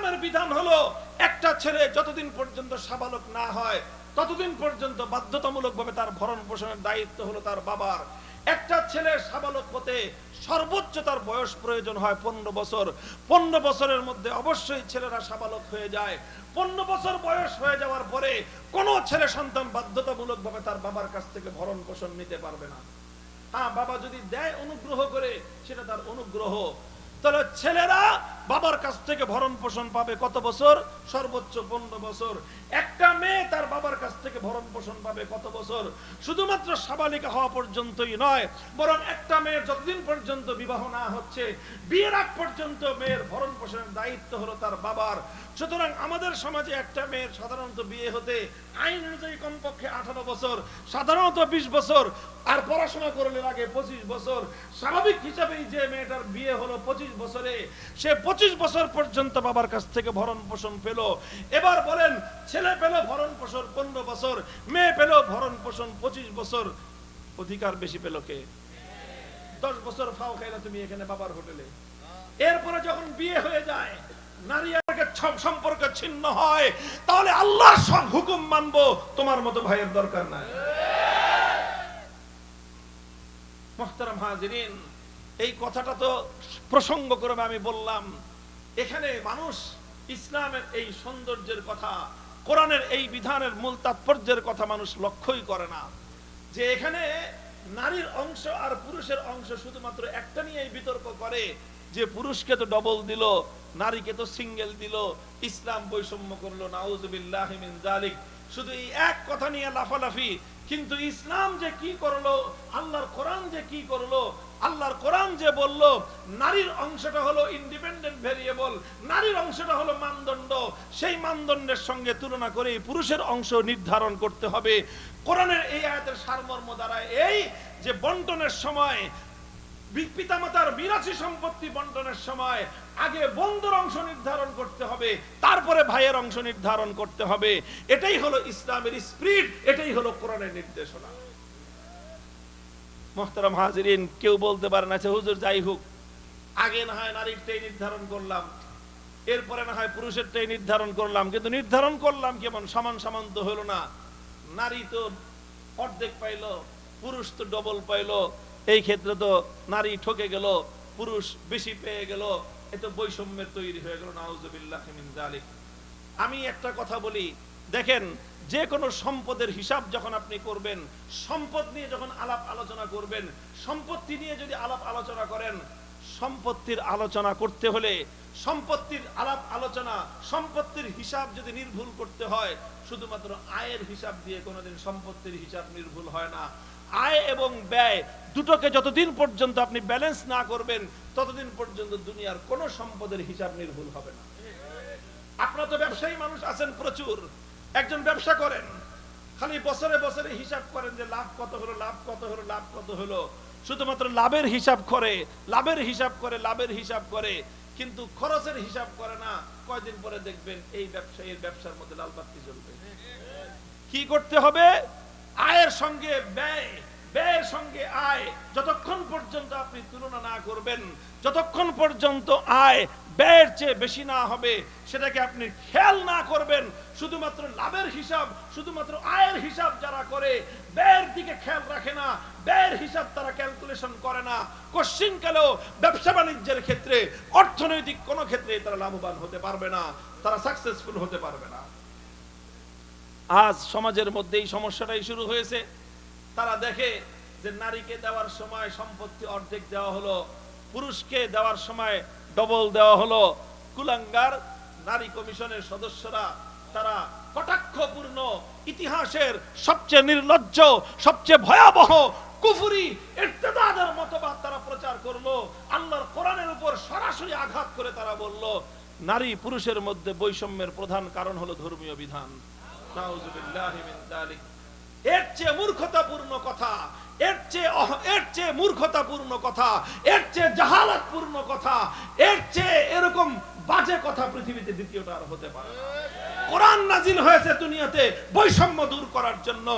ইসলামের বিধান হলো, একটা ছেলে যতদিন পর্যন্ত সাবালক না হয়, ততদিন পর্যন্ত বাধ্যতামূলকভাবে তার ভরণ পোষণের দায়িত্ব হলো তার বাবার। একটা ছেলে সাবালক হতে সর্বোচ্চ তার বয়স প্রয়োজন হয় পনেরো বছর। পনেরো বছরের মধ্যে অবশ্যই ছেলেরা সাবালক হয়ে যায়। পনেরো বছর বয়স হয়ে যাওয়ার পরে কোনো ছেলে সন্তান বাধ্যতামূলকভাবে তার বাবার কাছ থেকে ভরণ পোষণ নিতে পারবে না। হ্যাঁ বাবা যদি দেয় অনুগ্রহ করে, সেটা তার অনুগ্রহ। তাহলে ছেলেরা বাবার কাছ থেকে ভরণ পোষণ পাবে কত বছর? সর্বোচ্চ পনেরো বছর। একটা মেয়ে তার বাবার কাছ থেকে ভরণ পোষণ পাবে কত বছর? শুধুমাত্র সাবালিকা হওয়া পর্যন্তই নয়, বরং একটা মেয়ের যতদিন পর্যন্ত বিবাহ না হচ্ছে, বিয়ের আগ পর্যন্ত মেয়ের ভরণ পোষণের দায়িত্ব হলো তার বাবার। সুতরাং আমাদের সমাজে একটা মেয়ের সাধারণত বিয়ে হতে আইন অনুযায়ী কমপক্ষে আঠারো বছর, সাধারণত বিশ বছর, আর পড়াশোনা করলে লাগে পঁচিশ বছর। স্বাভাবিক হিসাবেই যে মেয়েটার বিয়ে হলো পঁচিশ বছরে, সে পঁচিশ বছর পর্যন্ত বাবার কাছ থেকে ভরণ পোষণ পেল। এবার বলেন, ছেলে পেল ভরণ পোষণ পনেরো বছর, মেয়ে পেল ভরণ পোষণ পঁচিশ বছর। অধিকার বেশি পেল কে? দশ বছর ফাও খাইলা তুমি এখানে বাবার হোটেলে। এরপরে যখন বিয়ে হয়ে যায়, নারী সব সম্পর্ক ছিন্ন হয়, তাহলে আল্লাহর হুকুম মানবো। তোমার মতো ভাইয়ের দরকার নাই। এই কথাটা তো প্রসঙ্গ করে আমি বললাম। এখানে মানুষ ইসলামের এই সৌন্দর্যের কথা, কোরআনের এই বিধানের মূল তাৎপর্যের কথা মানুষ লক্ষ্যই করে না। যে এখানে নারীর অংশ আর পুরুষের অংশ শুধুমাত্র একটা নিয়েই বিতর্ক করে যে পুরুষকে তো ডবল দিল, নারীকে তো সিঙ্গেল দিল, ইসলাম বৈষম্য করল, নাউজুবিল্লাহ জালিক শুধু এই এক কথা নিয়ে লাফালাফি, কিন্তু ইসলাম যে কি করল, আল্লাহর কোরআন যে কি করল, আল্লাহর কোরআন যে বলল, নারীর অংশটা হলো ইন্ডিপেন্ডেন্ট ভেরিয়েবল নারীর অংশটা হলো মানদণ্ড। সেই মানদণ্ডের সঙ্গে তুলনা করে পুরুষের অংশ নির্ধারণ করতে হবে। কোরআনের এই আয়াতের সারমর্ম দ্বারা এই যে বন্টনের সময় পিতামাতার বিরাশি সম্পত্তি বন্টনের সময় আগে কেউ বলতে পারে না হুজুর যাই হোক, আগে না হয় নারীরটাই নির্ধারণ করলাম, এরপরে না হয় পুরুষেরটাই নির্ধারণ করলাম, কিন্তু নির্ধারণ করলাম কেমন? সমান সমান তো হলো না। নারী তো অর্ধেক পাইলো, পুরুষ তো ডবল পাইলো এই ক্ষেত্রে তো নারী ঠকে গেল, পুরুষ বেশি পেয়ে গেল এ তো বৈষম্যের তৈরি হয়ে গেল, নাউজুবিল্লাহ আমি একটা কথা বলি, দেখেন, যে কোনো সম্পদের হিসাব যখন আপনি করবেন, সম্পদ নিয়ে যখন আলাপ আলোচনা করবেন, সম্পত্তি নিয়ে যদি আলাপ আলোচনা করেন, সম্পত্তির আলোচনা করতে হলে, সম্পত্তির আলাপ আলোচনা, সম্পত্তির হিসাব যদি নির্ভুল করতে হয়, শুধুমাত্র আয়ের হিসাব দিয়ে কোনোদিন সম্পত্তির হিসাব নির্ভুল হয় না। আয় এবং ব্যয় দুটোকে যতদিন পর্যন্ত আপনি ব্যালেন্স না করবেন, ততদিন পর্যন্ত দুনিয়ার কোনো সম্পদের হিসাব নির্ভুল হবে না। আপনারা তো ব্যবসায়ী মানুষ আছেন প্রচুর। একজন ব্যবসা করেন, খালি বছরে বছরে হিসাব করেন যে লাভ কত হলো, লাভ কত হলো, লাভ কত হলো। শুধুমাত্র লাভের হিসাব করে, লাভের হিসাব করে, লাভের হিসাব করে, কিন্তু খরচের হিসাব করে না। কয়দিন পরে দেখবেন এই ব্যবসায়ীর ব্যবসার মধ্যে লাল বাতি জ্বলবে। কি করতে হবে? আয়ের সঙ্গে ব্যয়, ব্যয়ের সঙ্গে আয়, যতক্ষণ পর্যন্ত আপনি তুলনা না করবেন, যতক্ষণ পর্যন্ত আয় ব্যয়ের চেয়ে বেশি না হবে, সেটাকে আপনি খেয়াল না করবেন। শুধুমাত্র লাভের হিসাব, শুধুমাত্র আয়ের হিসাব যারা করে, ব্যয়ের দিকে খেয়াল রাখে না, ব্যয়ের হিসাব তারা ক্যালকুলেশন করে না। কোশ্চিনকালেও ব্যবসা বাণিজ্যের ক্ষেত্রে, অর্থনৈতিক কোনো ক্ষেত্রে তারা লাভবান হতে পারবে না, তারা সাকসেসফুল হতে পারবে না। আজ সমাজের মধ্যে এই সমস্যাটাই শুরু হয়েছে। তারা দেখে যে নারীকে দেওয়ার সময় সম্পত্তি অর্ধেক দেওয়া হলো, পুরুষকে দেওয়ার সময় ডবল দেওয়া হলো। কুলাঙ্গার নারী কমিশনের সদস্যরা, তারা কটাক্ষপূর্ণ ইতিহাসের সবচেয়ে নির্লজ্জ, সবচেয়ে ভয়াবহ কুফুরি, ইর্তেদাদের মতবাদ তারা প্রচার করল। আল্লাহর কোরআনের উপর সরাসরি আঘাত করে তারা বলল, নারী পুরুষের মধ্যে বৈষম্যের প্রধান কারণ হলো ধর্মীয় বিধান। এর চেয়ে মূর্খতাপূর্ণ কথা, এর চেয়ে এর চেয়ে মূর্খতাপূর্ণ কথা, এর চেয়ে কথা, এর চেয়ে এরকম বাজে কথা পৃথিবীতে দ্বিতীয়টা আর হতে পারে বৈষম্য দূর করার জন্য,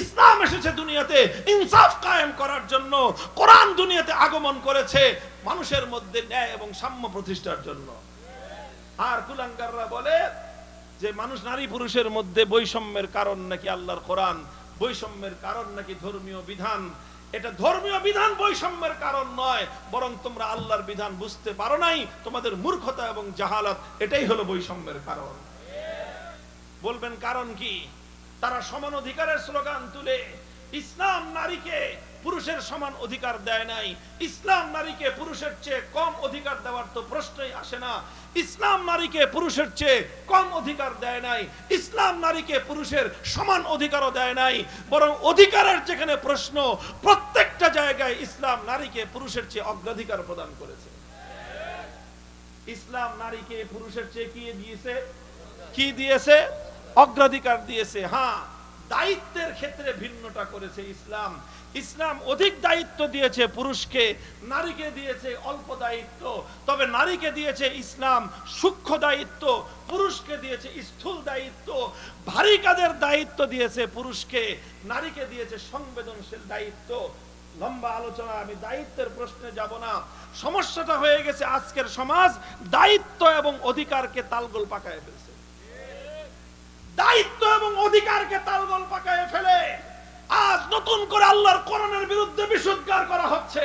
ইসলাম এসেছে দুনিয়াতে ইনসাফ কায়েম করার জন্য, কোরআন দুনিয়াতে আগমন করেছে মানুষের মধ্যে ন্যায় এবং সাম্য প্রতিষ্ঠার জন্য। আর কুলাঙ্গাররা বলে যে মানুষ নারী পুরুষের মধ্যে বৈষম্যের কারণ নাকি আল্লাহর কোরআন, বৈষম্যের কারণ নাকি ধর্মীয় বিধান? এটা ধর্মীয় বিধান বৈষম্যের কারণ নয়, বরং তোমরা আল্লাহর বিধান বুঝতে পারো নাই, তোমাদের মূর্খতা এবং জাহালাত, এটাই হলো বৈষম্যের কারণ। বলবেন কারণ কি? তারা সমান অধিকারের স্লোগান তুলে, ইসলাম নারীকে পুরুষের সমান অধিকার দেয় নাই। ইসলাম নারীকে পুরুষের চেয়ে কম অধিকার দেওয়ার তো প্রশ্নই আসে না। ইসলাম নারীকে পুরুষের চেয়ে কম অধিকার দেয় নাই। ইসলাম নারীকে পুরুষের সমান অধিকারও দেয় নাই। বরং অধিকারের যেখানে প্রশ্ন, প্রত্যেকটা জায়গায় ইসলাম নারীকে পুরুষের চেয়ে অগ্রাধিকার প্রদান করেছে। ইসলাম নারীকে পুরুষের চেয়ে কি দিয়েছে? কি দিয়েছে? অগ্রাধিকার দিয়েছে। হ্যাঁ দায়িত্বের ক্ষেত্রে ভিন্নটা করেছে ইসলাম। ইসলাম অধিক দায়িত্ব দিয়েছে পুরুষকে, নারীকে দিয়েছে অল্প দায়িত্ব। তবে নারীকে দিয়েছে ইসলাম সূক্ষ্ম দায়িত্ব, পুরুষকে দিয়েছে স্থূল দায়িত্ব। ভারী কাজের দায়িত্ব দিয়েছে পুরুষকে, নারীকে দিয়েছে সংবেদনশীল দায়িত্ব। লম্বা আলোচনা, আমি দায়িত্বের প্রশ্নে যাব না। সমস্যাটা হয়ে গেছে আজকের সমাজ, দায়িত্ব এবং অধিকারকে তালগোল পাকায় ফেলছে। দায়িত্ব এবং অধিকারকে তালগোল পাকায় ফেলে আজ নতুন করে আল্লাহর কোরআনের বিরুদ্ধে বিশুদ্ধার করা হচ্ছে।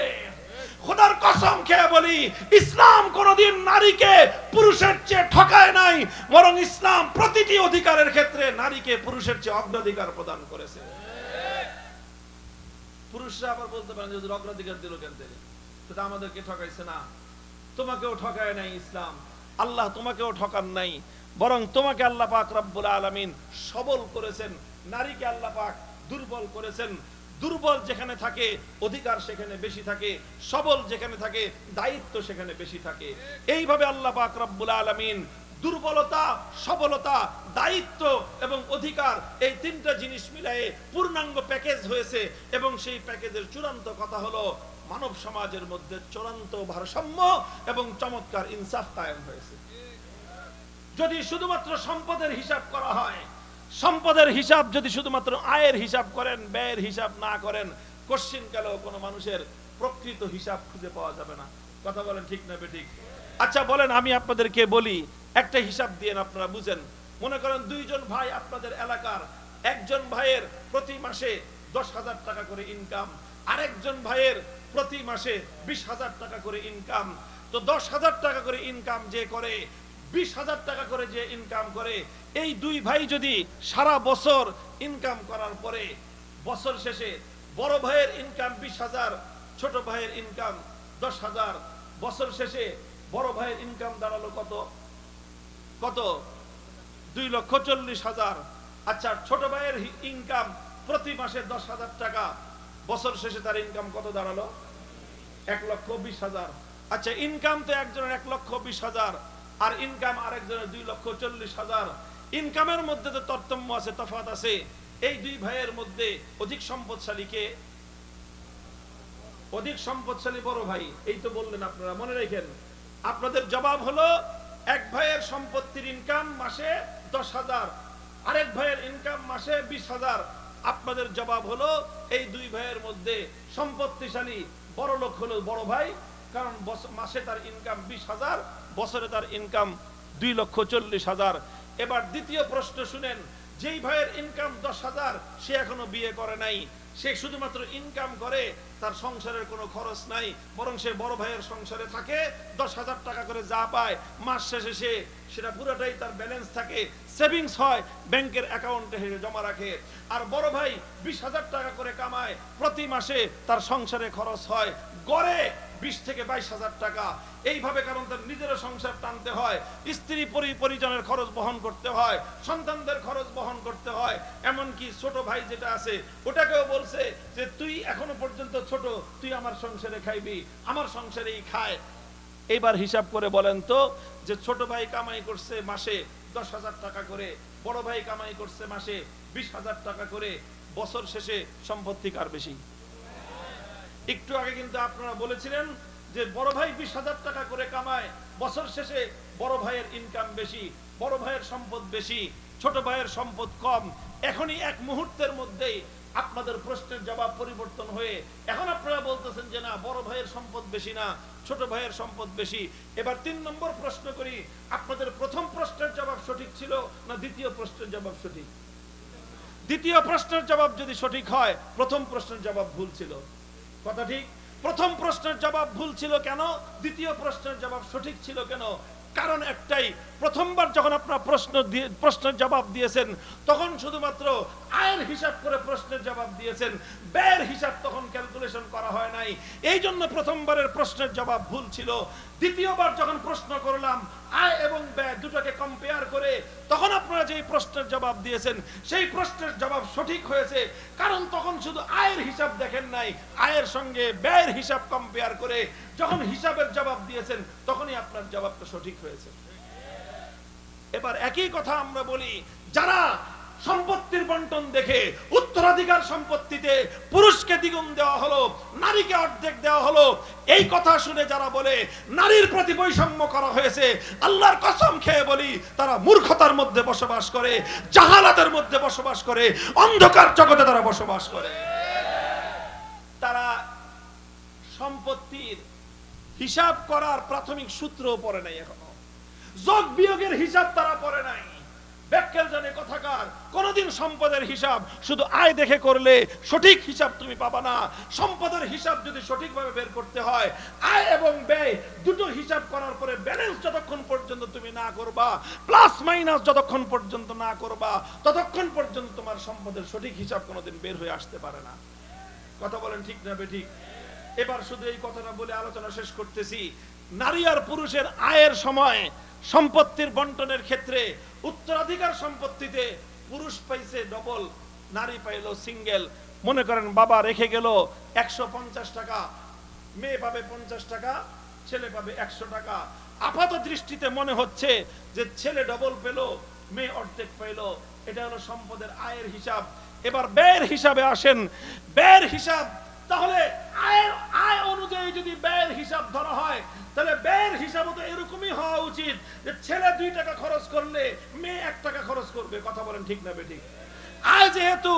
খোদার কসম খেয়ে বলি, ইসলাম কোনদিন নারীকে পুরুষের চেয়ে ঠকায় নাই, বরং ইসলাম প্রতিটি অধিকারের ক্ষেত্রে নারীকে পুরুষের চেয়ে অগ্রাধিকার প্রদান করেছে। পুরুষরা আবার বলতে পারেন যে অগ্রাধিকার দিল কেন সেটা আমাদেরকে ঠকাইছে না। তোমাকেও ঠকায় নাই ইসলাম। আল্লাহ তোমাকেও ঠকান নাই। বরং তোমাকে আল্লাহ পাক রব্বুল আলামিন সবল করেছেন। নারীকে আল্লাহ পাক দুর্বল করেছেন। দুর্বল যেখানে থাকে, অধিকার সেখানে বেশি থাকে, সবল যেখানে থাকে, দায়িত্ব সেখানে বেশি থাকে। এইভাবে আল্লাহ পাক রব্বুল আলামিন দুর্বলতা, সবলতা, দায়িত্ব এবং অধিকার এই তিনটা জিনিস মিলায়ে পূর্ণাঙ্গ প্যাকেজ হয়েছে এবং সেই প্যাকেজের চূড়ান্ত কথা হলো মানব সমাজের মধ্যে চূড়ান্ত ভারসাম্য এবং চমৎকার ইনসাফ কায়েম হয়েছে। যদি শুধুমাত্র সম্পদের হিসাব করা হয় সম্পদের হিসাব যদি শুধুমাত্র আয়ের হিসাব করেন, ব্যয়ের হিসাব না করেন কোশ্চিন কালেও কোনো মানুষের প্রকৃত হিসাব খুঁজে পাওয়া যাবে না? কথা বলেন ঠিক না বেঠিক? আচ্ছা বলেন, আমি আপনাদেরকে বলি, একটা হিসাব দিয়ে আপনারা বুঝেন। মনে করেন দুইজন ভাই আপনাদের এলাকার, একজন ভাইয়ের প্রতি মাসে দশ হাজার টাকা করে ইনকাম আরেকজন ভাইয়ের প্রতি মাসে বিশ হাজার টাকা করে ইনকাম তো দশ হাজার টাকা করে ইনকাম যে করে বিশ হাজার টাকা করে যে ইনকাম করে, এই দুই ভাই যদি সারা বছর ইনকাম করার পরে বছর শেষে বড় ভাইয়ের ইনকাম বিশ হাজার, ছোট ভাইয়ের ইনকাম দশ হাজার, বছর শেষে বড় ভাইয়ের ইনকাম দাঁড়াল কত? কত? দুই লক্ষ চল্লিশ হাজার। আচ্ছা ছোট ভাইয়ের ইনকাম প্রতি মাসে দশ হাজার টাকা, বছর শেষে তার ইনকাম কত দাঁড়াল? এক লক্ষ বিশ হাজার। আচ্ছা ইনকাম তো একজনের এক লক্ষ বিশ হাজার। আর ইনকাম আরেকজনের দুই লক্ষ চল্লিশ হাজার। ইনকামের মধ্যে তো তরতম্য আছে তফাত আছে, এই দুই ভাইয়ের মধ্যে অধিক সম্পদশালী কে? অধিক সম্পদশালী বড় ভাই, এই তো বললেন আপনারা, মনে রেখেন। আপনাদের জবাব হলো, এক ভাইয়ের সম্পত্তির ইনকাম মাসে দশ হাজার, আরেক ভাইয়ের ইনকাম মাসে বিশ হাজার। আপনাদের জবাব হলো, এই দুই ভাইয়ের মধ্যে সম্পত্তিশালী বড় লোক হলো বড় ভাই, কারণ মাসে তার ইনকাম বিশ হাজার বছরে তার ইনকাম দুই লক্ষ চল্লিশ হাজার। এবার দ্বিতীয় প্রশ্ন শুনেন, যেই ভাইয়ের ইনকাম দশ হাজার, সে এখনও বিয়ে করে নাই। সে শুধুমাত্র ইনকাম করে, তার সংসারের কোনো খরচ নাই, বরং সে বড় ভাইয়ের সংসারে থাকে, দশ হাজার টাকা করে যা পায়, মাস শেষে সে, সেটা পুরোটাই তার ব্যালেন্স থাকে সেভিংস হয়, ব্যাংকের অ্যাকাউন্টে জমা রাখে। আর বড় ভাই বিশ হাজার টাকা করে কামায়, প্রতি মাসে তার সংসারে খরচ হয়, গড়ে বিশ থেকে বাইশ হাজার টাকা। এইভাবে কারণ তার নিজেরও সংসার টানতে হয়, স্ত্রী পরি পরিজনের খরচ বহন করতে হয়, সন্তানদের খরচ বহন করতে হয়। এমনকি ছোট ভাই যেটা আছে, ওটাকেও বলছে যে, তুই এখনও পর্যন্ত ছোট, তুই আমার সংসারে খাইবি, আমার সংসারেই খায়। এইবার হিসাব করে বলেন তো, যে ছোট ভাই কামাই করছে মাসে দশ হাজার টাকা করে, বড় ভাই কামাই করছে মাসে বিশ হাজার টাকা করে, বছর শেষে সম্পত্তি কার বেশি? একটু আগে কিন্তু আপনারা বলেছিলেন যে বড় ভাই বিশ হাজার টাকা করে কামায়, বছর শেষে বড় ভাইয়ের ইনকাম বেশি, বড় ভাইয়ের সম্পদ বেশি, ছোট ভাইয়ের সম্পদ কম। এখনই এক মুহূর্তের মধ্যেই আপনাদের প্রশ্নের জবাব পরিবর্তন হয়ে, এখন আপনারা বলতেছেন যে না, বড় ভাইয়ের সম্পদ বেশি না, ছোট ভাইয়ের সম্পদ বেশি। এবার তিন নম্বর প্রশ্ন করি, আপনাদের প্রথম প্রশ্নের জবাব সঠিক ছিল না দ্বিতীয় প্রশ্নের জবাব সঠিক? দ্বিতীয় প্রশ্নের জবাব যদি সঠিক হয়, প্রথম প্রশ্নের জবাব ভুল ছিল। কথা ঠিক? প্রথম প্রশ্নের জবাব ভুল ছিল কেন? দ্বিতীয় প্রশ্নের জবাব সঠিক ছিল কেন? কারণ একটাই প্রথমবার যখন আপনার প্রশ্ন দিয়ে, প্রশ্নের জবাব দিয়েছেন, তখন শুধুমাত্র আয়ের হিসাব করে প্রশ্নের জবাব দিয়েছেন। ব্যয়ের হিসাব তখন ক্যালকুলেশন করা হয় নাই। এই জন্য প্রথমবারের প্রশ্নের জবাব ভুল ছিল। দ্বিতীয়বার যখন প্রশ্ন করলাম, আয় এবং ব্যয় দুটোকে কম্পেয়ার করে, তখন আপনারা যে প্রশ্নের জবাব দিয়েছেন, সেই প্রশ্নের জবাব সঠিক হয়েছে। কারণ তখন শুধু আয়ের হিসাব দেখেন নাই, আয়ের সঙ্গে ব্যয়ের হিসাব কম্পেয়ার করে, যখন হিসাবের জবাব দিয়েছেন, তখনই আপনার জবাবটা সঠিক হয়েছে। এবার একই কথা আমরা বলি, যারা সম্পত্তির বন্টন দেখে উত্তরাধিকার সম্পত্তিতে পুরুষকে দ্বিগুণ দেওয়া হলো, নারীকে অর্ধেক দেওয়া হলো, এই কথা শুনে যারা বলে নারীর প্রতি বৈষম্য করা হয়েছে, আল্লাহর কসম খেয়ে বলি, তারা মূর্খতার মধ্যে বসবাস করে, জাহালাতের মধ্যে বসবাস করে, অন্ধকার জগতে তারা বসবাস করে। তারা সম্পত্তির হিসাব করার প্রাথমিক সূত্র পড়ে নাই এখনও। যোগ বিয়োগের হিসাব তারা পড়ে নাই। কোনদিন সম্পদের হিসাব শুধু আয় দেখে করলে সঠিক হিসাব তুমি পাবা না। সম্পদের হিসাব যদি সঠিকভাবে বের করতে হয়, আয় এবং ব্যয় দুটো হিসাব করার পরে ব্যালেন্স যতক্ষণ পর্যন্ত তুমি না করবা প্লাস মাইনাস যতক্ষণ পর্যন্ত না করবা, ততক্ষণ পর্যন্ত তোমার সম্পদের সঠিক হিসাব কোনোদিন বের হয়ে আসতে পারে না। কথা বলেন ঠিক না ঠিক? এবার শুধু এই কথাটা বলে আলোচনা শেষ করতেছি। নারী আর পুরুষের আয়ের সময় সম্পত্তির বন্টনের ক্ষেত্রে উত্তরাধিকার সম্পত্তিতে পুরুষ পাইছে ডবল নারী পাইলো সিঙ্গেল মনে করেন বাবা রেখে গেল একশো পঞ্চাশ টাকা, মেয়ে পাবে পঞ্চাশ টাকা, ছেলে পাবে একশো টাকা। আপাত দৃষ্টিতে মনে হচ্ছে যে ছেলে ডবল পেল, মেয়ে অর্ধেক পাইলো। এটা হলো সম্পদের আয়ের হিসাব। এবার ব্যয়ের হিসাবে আসেন। ব্যয়ের হিসাব তাহলে আয়ের, আয় অনুযায়ী যদি ব্যয়ের হিসাব ধরা হয়, তাহলে ব্যয়ের হিসাবও তো এরকমই হওয়া উচিত যে ছেলে দুই টাকা খরচ করলে মেয়ে এক টাকা খরচ করবে। কথা বলেন ঠিক না বেঠিক? আয় যেহেতু,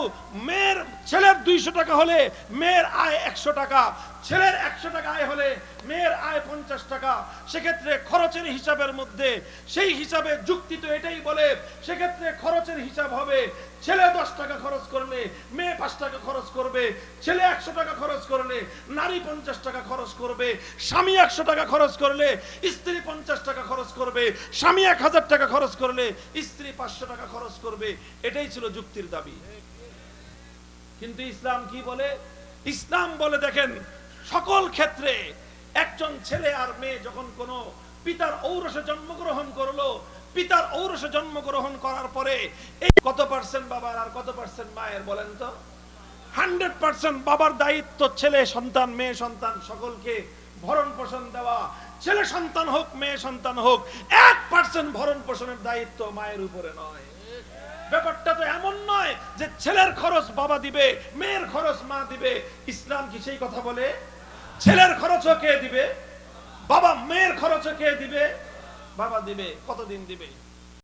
মেয়ের, ছেলের দুইশো টাকা হলে মেয়ের আয় একশো টাকা, ছেলের একশো টাকা আয় হলে মেয়ের আয় পঞ্চাশ টাকা, সেক্ষেত্রে খরচের হিসাবের মধ্যে সেই হিসাবে যুক্তি তো এটাই বলে, সেক্ষেত্রে খরচের হিসাব হবে ছেলে দশ টাকা খরচ করলে মেয়ে পাঁচ টাকা খরচ করবে, ছেলে একশো টাকা খরচ করলে নারী পঞ্চাশ টাকা খরচ করবে, স্বামী একশো টাকা খরচ করলে স্ত্রী পঞ্চাশ টাকা খরচ করবে, স্বামী এক হাজার টাকা খরচ করলে স্ত্রী পাঁচশো টাকা খরচ করবে। এটাই ছিল যুক্তির দাবি। কিন্তু ইসলাম কি বলে? ইসলাম বলে, দেখেন, সকল ক্ষেত্রে একজন ছেলে আর মেয়ে যখন কোনো পিতার ঔরসে জন্মগ্রহণ করল পিতার ঔরসে জন্মগ্রহণ করার পরে এই কত পার্সেন্ট বাবার আর কত পার্সেন্ট মায়ের বলেন তো? হান্ড্রেড পার্সেন্ট বাবার দায়িত্ব ছেলে, সন্তান, মেয়ে, সন্তান সকলকে ভরণ পোষণ দেওয়া। ছেলে, সন্তান হোক, মেয়ে, সন্তান হোক, এক পার্সেন্ট ভরণ পোষণের দায়িত্ব মায়ের উপরে নয়। ব্যাপারটা তো এমন নয় যে ছেলের খরচ বাবা দিবে, মেয়ের খরচ মা দিবে। ইসলাম কি সেই কথা বলে? ছেলের খরচও কে দিবে? বাবা, মেয়ের খরচও কে দিবে? বাবা দিবে কতদিন দিবে?